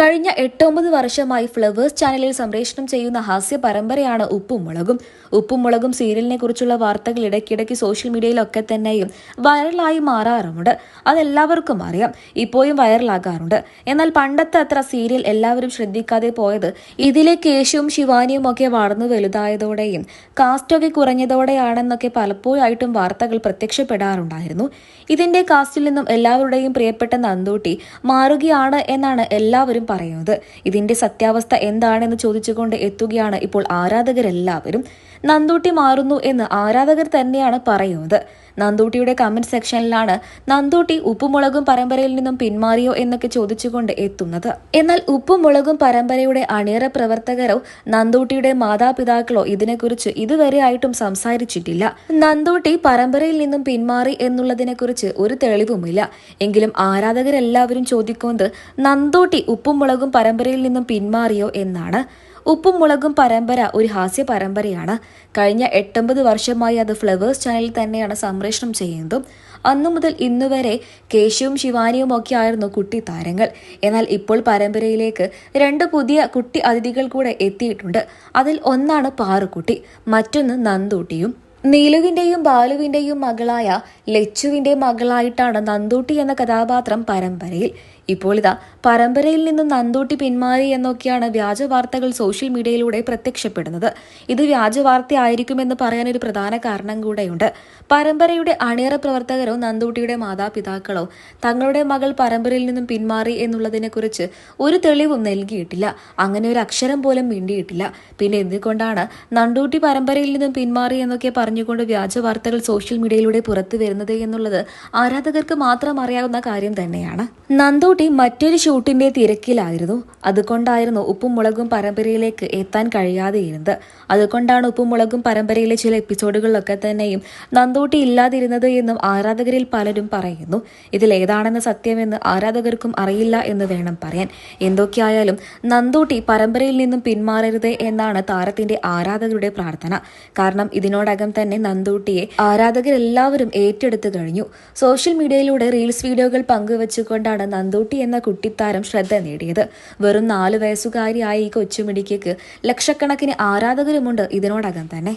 കഴിഞ്ഞ എട്ടൊമ്പത് വർഷമായി ഫ്ലവേഴ്സ് ചാനലിൽ സംപ്രേഷണം ചെയ്യുന്ന ഹാസ്യ പരമ്പരയാണ് ഉപ്പും മുളകും. ഉപ്പും മുളകും സീരിയലിനെ കുറിച്ചുള്ള വാർത്തകൾ ഇടയ്ക്കിടയ്ക്ക് സോഷ്യൽ മീഡിയയിലൊക്കെ തന്നെയും വൈറലായി മാറാറുമുണ്ട്. അതെല്ലാവർക്കും അറിയാം. ഇപ്പോഴും വൈറലാകാറുണ്ട്. എന്നാൽ പണ്ടത്തെ അത്ര സീരിയൽ എല്ലാവരും ശ്രദ്ധിക്കാതെ പോയത് ഇതിലെ കേശുവും ശിവാനിയും ഒക്കെ വളർന്നു വലുതായതോടെയും കാസ്റ്റൊക്കെ കുറഞ്ഞതോടെയാണെന്നൊക്കെ പലപ്പോഴായിട്ടും വാർത്തകൾ പ്രത്യക്ഷപ്പെടാറുണ്ടായിരുന്നു. ഇതിന്റെ കാസ്റ്റിൽ നിന്നും എല്ലാവരുടെയും പ്രിയപ്പെട്ട നന്ദൂട്ടി മാറുകയാണ് എന്നാണ് എല്ലാവരും പറയുന്നത്. ഇതിന്റെ സത്യാവസ്ഥ എന്താണെന്ന് ചോദിച്ചുകൊണ്ട് എത്തുകയാണ് ഇപ്പോൾ ആരാധകരെല്ലാവരും. നന്ദൂട്ടി മാറുന്നു എന്ന് ആരാധകർ തന്നെയാണ് പറയുന്നത്. നന്ദൂട്ടിയുടെ കമന്റ് സെക്ഷനിലാണ് നന്ദൂട്ടി ഉപ്പുമുളകും പരമ്പരയിൽ നിന്നും പിന്മാറിയോ എന്നൊക്കെ ചോദിച്ചുകൊണ്ട് എത്തുന്നത്. എന്നാൽ ഉപ്പുമുളകും പരമ്പരയുടെ അണിയറ പ്രവർത്തകരോ നന്ദൂട്ടിയുടെ മാതാപിതാക്കളോ ഇതിനെക്കുറിച്ച് ഇതുവരെ ആയിട്ടും സംസാരിച്ചിട്ടില്ല. നന്ദൂട്ടി പരമ്പരയിൽ നിന്നും പിന്മാറി എന്നുള്ളതിനെക്കുറിച്ച് ഒരു തെളിവുമില്ല. എങ്കിലും ആരാധകരെല്ലാവരും ചോദിക്കുന്നത് നന്ദൂട്ടി ഉപ്പുമുളകും പരമ്പരയിൽ നിന്നും പിന്മാറിയോ എന്നാണ്. ഉപ്പും മുളകും പരമ്പര ഒരു ഹാസ്യ പരമ്പരയാണ്. കഴിഞ്ഞ എട്ടൊമ്പത് വർഷമായി അത് ഫ്ലവേഴ്സ് ചാനലിൽ തന്നെയാണ് സംപ്രേഷണം ചെയ്യുന്നതും. അന്നു മുതൽ ഇന്നുവരെ കേശവും ശിവാനിയും ഒക്കെ ആയിരുന്നു കുട്ടി താരങ്ങൾ. എന്നാൽ ഇപ്പോൾ പരമ്പരയിലേക്ക് രണ്ട് പുതിയ കുട്ടി അതിഥികൾ കൂടെ എത്തിയിട്ടുണ്ട്. അതിൽ ഒന്നാണ് പാറുക്കുട്ടി മറ്റൊന്ന് നന്ദൂട്ടിയും. നീലുവിന്റെയും ബാലുവിന്റെയും മകളായ ലച്ചുവിന്റെ മകളായിട്ടാണ് നന്ദൂട്ടി എന്ന കഥാപാത്രം പരമ്പരയിൽ. ഇപ്പോൾ ഇതാ പരമ്പരയിൽ നിന്നും നന്ദൂട്ടി പിന്മാറി എന്നൊക്കെയാണ് വ്യാജ വാർത്തകൾ സോഷ്യൽ മീഡിയയിലൂടെ പ്രത്യക്ഷപ്പെടുന്നത്. ഇത് വ്യാജ വാർത്തയായിരിക്കുമെന്ന് ഒരു പ്രധാന കാരണം കൂടെയുണ്ട്. പരമ്പരയുടെ അണിയറ പ്രവർത്തകരോ നന്ദൂട്ടിയുടെ മാതാപിതാക്കളോ തങ്ങളുടെ മകൾ പരമ്പരയിൽ നിന്നും പിന്മാറി എന്നുള്ളതിനെക്കുറിച്ച് ഒരു തെളിവും നൽകിയിട്ടില്ല. അങ്ങനെ ഒരു അക്ഷരം പോലും മിണ്ടിയിട്ടില്ല. പിന്നെ എന്തുകൊണ്ടാണ് നന്ദൂട്ടി പരമ്പരയിൽ നിന്നും പിന്മാറി എന്നൊക്കെ പറഞ്ഞുകൊണ്ട് വ്യാജ വാർത്തകൾ സോഷ്യൽ മീഡിയയിലൂടെ പുറത്തു വരുന്നത് എന്നുള്ളത് ആരാധകർക്ക് മാത്രം അറിയാവുന്ന കാര്യം തന്നെയാണ്. നന്ദോട്ടി മറ്റൊരു ഷൂട്ടിന്റെ തിരക്കിലായിരുന്നു. അതുകൊണ്ടായിരുന്നു ഉപ്പും മുളകും പരമ്പരയിലേക്ക് എത്താൻ കഴിയാതെയിരുന്നത്. അതുകൊണ്ടാണ് ഉപ്പും മുളകും പരമ്പരയിലെ ചില എപ്പിസോഡുകളിലൊക്കെ തന്നെയും നന്ദോട്ടി ഇല്ലാതിരുന്നത് എന്നും ആരാധകരിൽ പലരും പറയുന്നു. ഇതിൽ ഏതാണെന്ന് സത്യമെന്ന് ആരാധകർക്കും അറിയില്ല എന്ന് വേണം പറയാൻ. എന്തൊക്കെയായാലും നന്ദൂട്ടി പരമ്പരയിൽ നിന്നും പിന്മാറരുത് എന്നാണ് താരത്തിന്റെ ആരാധകരുടെ പ്രാർത്ഥന. കാരണം ഇതിനോടകം തന്നെ നന്ദൂട്ടിയെ ആരാധകരെല്ലാവരും ഏറ്റെടുത്തു കഴിഞ്ഞു. സോഷ്യൽ മീഡിയയിലൂടെ റീൽസ് വീഡിയോകൾ പങ്കുവച്ചുകൊണ്ടാണ് നന്ദൂട്ടി എന്ന കുട്ടിത്താരം ശ്രദ്ധ നേടിയത്. വെറും നാല് വയസ്സുകാരിയായ ഈ കൊച്ചുമിടിക്ക് ലക്ഷക്കണക്കിന് ആരാധകരുമുണ്ട് ഇതിനോടകം തന്നെ.